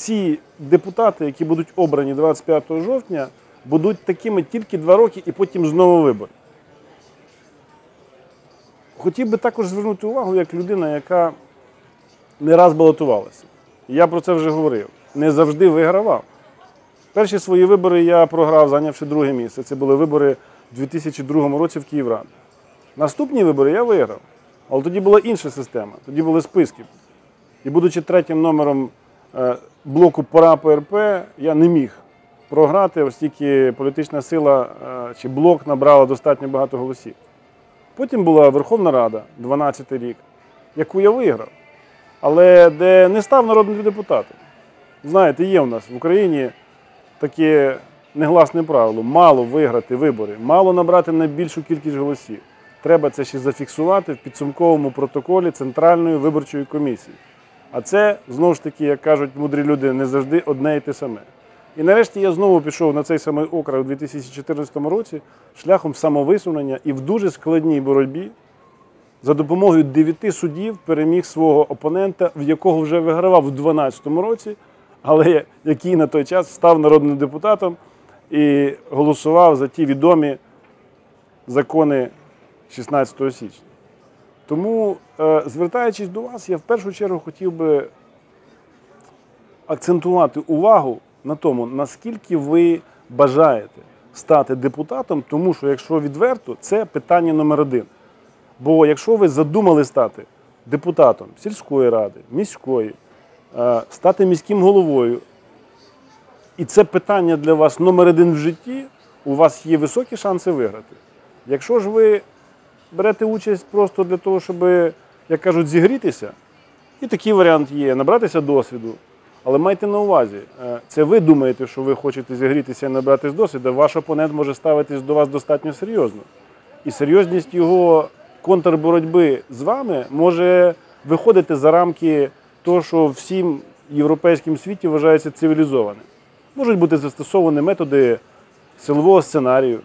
ці депутати, які будуть обрані 25 жовтня, будуть такими тільки два роки і потім знову вибори. Хотів би також звернути увагу як людина, яка не раз балотувалася. Я про це вже говорив. Не завжди вигравав. Перші свої вибори я програв, зайнявши друге місце. Це були вибори у 2002 році в Київраді. Наступні вибори я виграв. Але тоді була інша система, тоді були списки. І будучи третім номером блоку Пора ПРП, я не міг програти, оскільки політична сила е, чи блок набрала достатньо багато голосів. Потім була Верховна Рада, 12 рік, яку я виграв, але де не став народним депутатом. Знаєте, є в нас в Україні таке негласне правило: мало виграти вибори, мало набрати найбільшу кількість голосів. Треба це ще зафіксувати в підсумковому протоколі Центральної виборчої комісії. А це знову ж таки, як кажуть мудрі люди, не завжди одне і те саме. І нарешті я знову пішов на цей самий округ у 2014 році шляхом самовисунення і в дуже складній боротьбі за допомогою дев'яти суддів переміг свого опонента, в якого вже вигравав у 2012 році, але який на той час став народним депутатом і голосував за ті відомі закони 16 січня. Тому, е, звертаючись до вас, я в першу чергу хотів би акцентувати увагу на тому, наскільки ви бажаєте стати депутатом, тому що, якщо відверто, це питання номер один. Бо якщо ви задумали стати депутатом сільської ради, міської, е, стати міським головою, і це питання для вас номер один в житті, у вас є високі шанси виграти. Якщо ж ви берете участь просто для того, щоб, як кажуть, зігрітися, і такий варіант є набратися досвіду. Але майте на увазі, е, це ви думаєте, що ви хочете зігрітися і набратись досвіду, ваш опонент може ставитись до вас достатньо серйозно. І серйозність його контрборотьби з вами може виходити за рамки того, що всім європейським світі вважається цивілізованим. Можуть бути застосовані методи силового сценарію,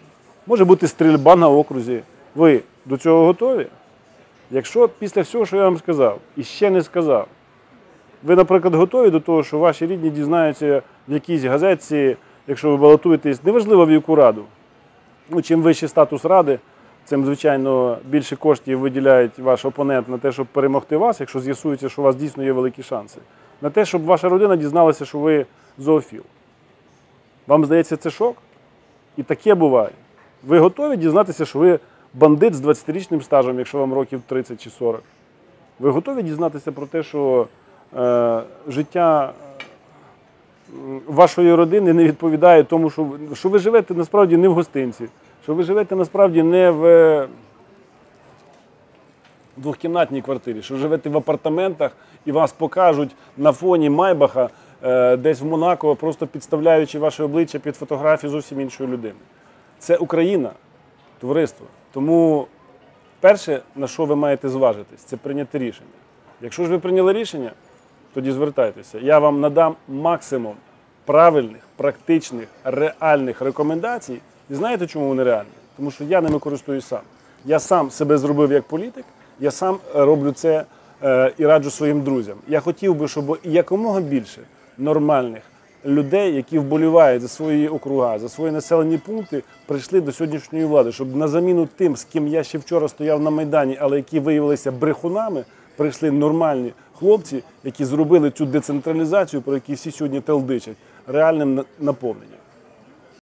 може бути стрільба на окрузі. Ви до цього готові? Якщо після всього, що я вам сказав, і ще не сказав, ви, наприклад, готові до того, що ваші рідні дізнаються в якійсь газетці, якщо ви балотуєтесь, неважливо в яку раду. Ну, чим вищий статус ради, цим, звичайно, більше коштів виділяють ваш опонент на те, щоб перемогти вас, якщо з'ясується, що у вас дійсно є великі шанси. На те, щоб ваша родина дізналася, що ви зоофіл. Вам здається, це шок? І таке буває. Ви готові дізнатися, що ви бандит з 20-річним стажем, якщо вам років 30 чи 40? Ви готові дізнатися про те, що е, життя вашої родини не відповідає тому, що, ви- що ви живете насправді не в гостинці, що ви живете насправді не в двохкімнатній квартирі, що живете в апартаментах і вас покажуть на фоні Майбаха е, десь в Монако, просто підставляючи ваше обличчя під фотографію зовсім іншої людини. Це Україна, товариство. Тому перше, на що ви маєте зважитись, це прийняти рішення. Якщо ж ви прийняли рішення, тоді звертайтеся. Я вам надам максимум правильних, практичних, реальних рекомендацій. І знаєте, чому вони реальні? Тому що я ними користуюсь сам. Я сам себе зробив як політик, я сам е, роблю це е, і раджу своїм друзям. Я хотів би, щоб якомога більше нормальних людей, які вболівають за свої округа, за свої населені пункти, прийшли до сьогоднішньої влади, щоб на заміну тим, з ким я ще вчора стояв на Майдані, але які виявилися брехунами, прийшли нормальні хлопці, які зробили цю децентралізацію, про яку всі сьогодні телдичать, реальним на- наповненням.